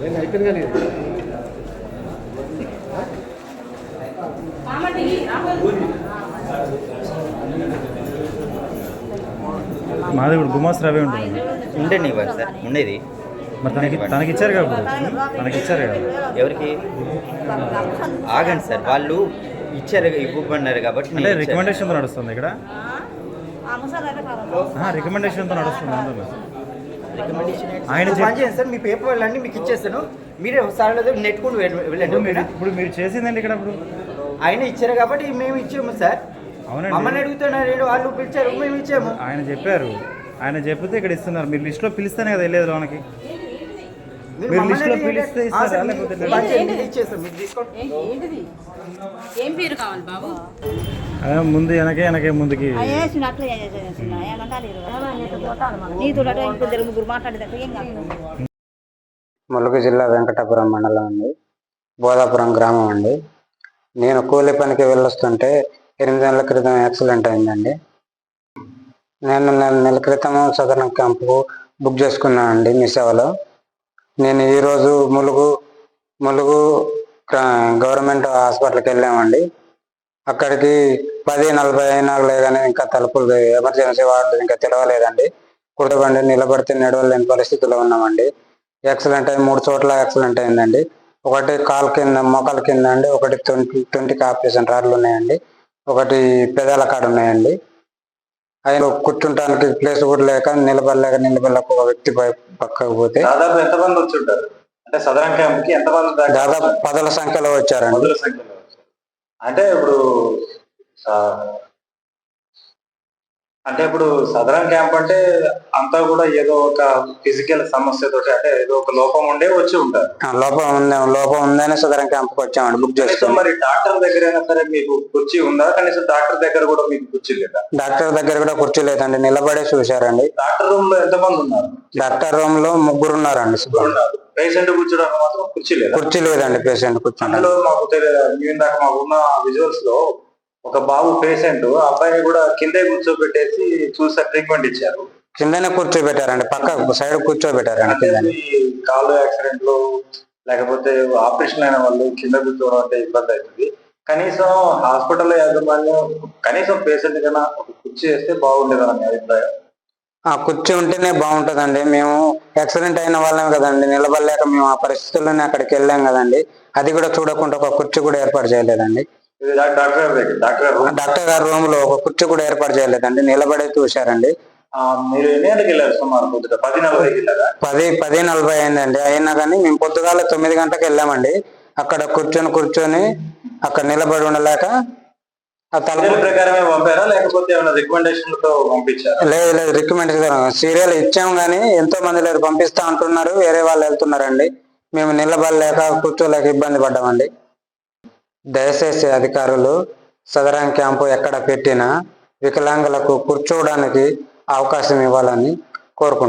నేను అయిపోయింది కానీ మాది ఇప్పుడు గుమాస్ రవే ఉంటుంది. ఉండండి ఇవ్వాలి సార్ ఉండేది. మరి తనకి తనకి ఇచ్చారు కదా ఇప్పుడు తనకి ఇచ్చారు కదా? ఎవరికి? ఆగండి సార్ వాళ్ళు ఇచ్చారు ఇవ్వమన్నారు కాబట్టి అంటే. రికమెండేషన్తో నడుస్తుంది ఇక్కడ? రికమెండేషన్తో నడుస్తుంది అందులో? ఆయన చేయండి సార్ మీ పేపర్ వెళ్ళండి మీకు ఇచ్చేస్తాను. మీరే ఒకసారి లేదా నెట్టుకుంటూ వెళ్ళ- వెళ్ళండి ఇప్పుడు మీరు ఓకేనా? ఇప్పుడు మీరు చేసిందండి ఇక్కడ ఇప్పుడు. ఆయన ఇచ్చారు కాబట్టి మేము ఇచ్చాము సార్. మమ్మల్ని అవునండి అడుగుతున్నారు వాళ్ళు పిలిచారు మేము ఇచ్చాము. ఆయన చెప్పారు. ఆయన చెప్తే ఇక్కడ ఇస్తున్నారు. మీరు లిస్ట్లో పిలిస్తేనే కదా వెళ్ళేది లోనకి. మీరు పిలిస్తే ఇస్తారా? లేకపోతే ఏ- పేరు కావాలి బాబు? ముందు వెనకే వెనకే ముందుకి. ములుగు జిల్లా వెంకటాపురం మండలం అండి. బోధాపురం గ్రామం అండి. నేను కూలి పనికి వెళ్ళొస్తుంటే ఎనిమిది నెలల క్రితం యాక్సిడెంట్ అయిందండి. నేను నెల నెల క్రితం సదరన్ క్యాంపు బుక్ చేసుకున్నాను అండి మీ సేవలో. నేను ఈరోజు ములుగు ములుగు గవర్నమెంట్ హాస్పిటల్కి వెళ్ళామండి. అక్కడికి పది నలభై అయినాలే లేదని ఇంకా తలుపులు ఎమర్జెన్సీ వార్డు ఇంకా తెలవలేదండి. కుడబండి నిలబడితే నడవలేని పరిస్థితిలో ఉన్నామండి. యాక్సిడెంట్ అయ్యి మూడు చోట్ల యాక్సిడెంట్ అయిందండి. ఒకటి కాలు కింద మోకాల కింద అండి ఒకటి ట్వంటీ ట్వంటీకి ఆపరేషన్ రాళ్ళు ఉన్నాయండి. ఒకటి పెదాల కాడ ఉన్నాయండి. ఆయన కూర్చుంటానికి ప్లేస్ కూడా లేక నిలబడలేక నిలబడలేక ఒక వ్యక్తి పక్కకు పోతే దాదాపు ఎంతమంది వచ్చి ఉంటారు అంటే సదరన్ క్యాంప్కి ఎంతమంది దాదాపు పదుల సంఖ్యలో వచ్చారండి. అంటే ఇప్పుడు ఆ, అంటే ఇప్పుడు సదరన్ క్యాంప్ అంటే అంతా కూడా ఏదో ఒక ఫిజికల్ సమస్యతో అంటే ఏదో ఒక లోపం ఉండే వచ్చి ఉంటారు. ఆ, లోపం ఉంది లోపం ఉందని సదరం క్యాంప్కి వచ్చామండి బుక్ చేసుకుని మరి డాక్టర్ దగ్గర సరే మీకు కుర్చీ ఉందా? కనీసం డాక్టర్ దగ్గర కూడా మీకు కుర్చీ లేదా? డాక్టర్ దగ్గర కూడా కుర్చీ లేదండి నిలబడే చూశారండి. డాక్టర్ రూమ్లో ఎంతమంది ఉన్నారు? డాక్టర్ రూమ్లో ముగ్గురు ఉన్నారండి ఉన్నారు. పేషెంట్ కూర్చోడానికి మాత్రం కుర్చీ లేదా? కుర్చీ లేదండి పేషెంట్ అందులో మాకు తెలియదు మేము ఇందాక మాకు ఉన్న విజువల్స్లో ఒక బాబు పేషెంట్ అబ్బాయిని కూడా కిందే కూర్చోబెట్టేసి చూసా ట్రీట్మెంట్ ఇచ్చారు. కిందనే కూర్చోబెట్టారండి పక్క సైడ్ కూర్చోబెట్టారండి కింద కాలు యాక్సిడెంట్లో లేకపోతే ఆపరేషన్ అయిన వాళ్ళు కింద కూర్చోవడం అంటే ఇబ్బంది అవుతుంది. కనీసం హాస్పిటల్ యాజమాన్యం కనీసం పేషెంట్ కన్నా ఒక కుర్చీ వేస్తే బాగుండేదని మీ అభిప్రాయం? ఆ కుర్చీ ఉంటేనే బాగుంటదండి. మేము యాక్సిడెంట్ అయిన వాళ్ళం కదండి. నిలబడలేక మేము ఆ పరిస్థితుల్లోనే అక్కడికి వెళ్ళాం కదండి. అది కూడా చూడకుండా ఒక కుర్చీ కూడా ఏర్పాటు చేయలేదండి. డాక్టర్ గారి రూమ్. లో ఒక కుర్చీ కూడా ఏర్పాటు చేయలేదండి నిలబడే చూశారండి. మీరు ఎన్ని గంటలకు వెళ్ళారు సుమారు పొద్దుట? పది వెళ్ళారా? పది పది నలభై అయిందండి. అయినా కానీ మేము పొద్దుగాల తొమ్మిది గంటలకు వెళ్ళామండి. అక్కడ కూర్చొని కూర్చొని అక్కడ నిలబడి ఉండలేక ప్రకారమే పంపారా? లేకపోతే రికమెండేషన్ పంపించారా? లేదు లేదు రికమెండ్ సీరియల్ ఇచ్చాం కానీ ఎంతో మంది లేరు. పంపిస్తా అంటున్నారు వేరే వాళ్ళు వెళ్తున్నారండి. మేము నిలబడలేక కూర్చోలేక ఇబ్బంది పడ్డామండి. దయచేసి అధికారులు సదరం క్యాంపు ఎక్కడ పెట్టినా వికలాంగులకు కూర్చోవడానికి అవకాశం ఇవ్వాలని కోరుకుంటున్నాను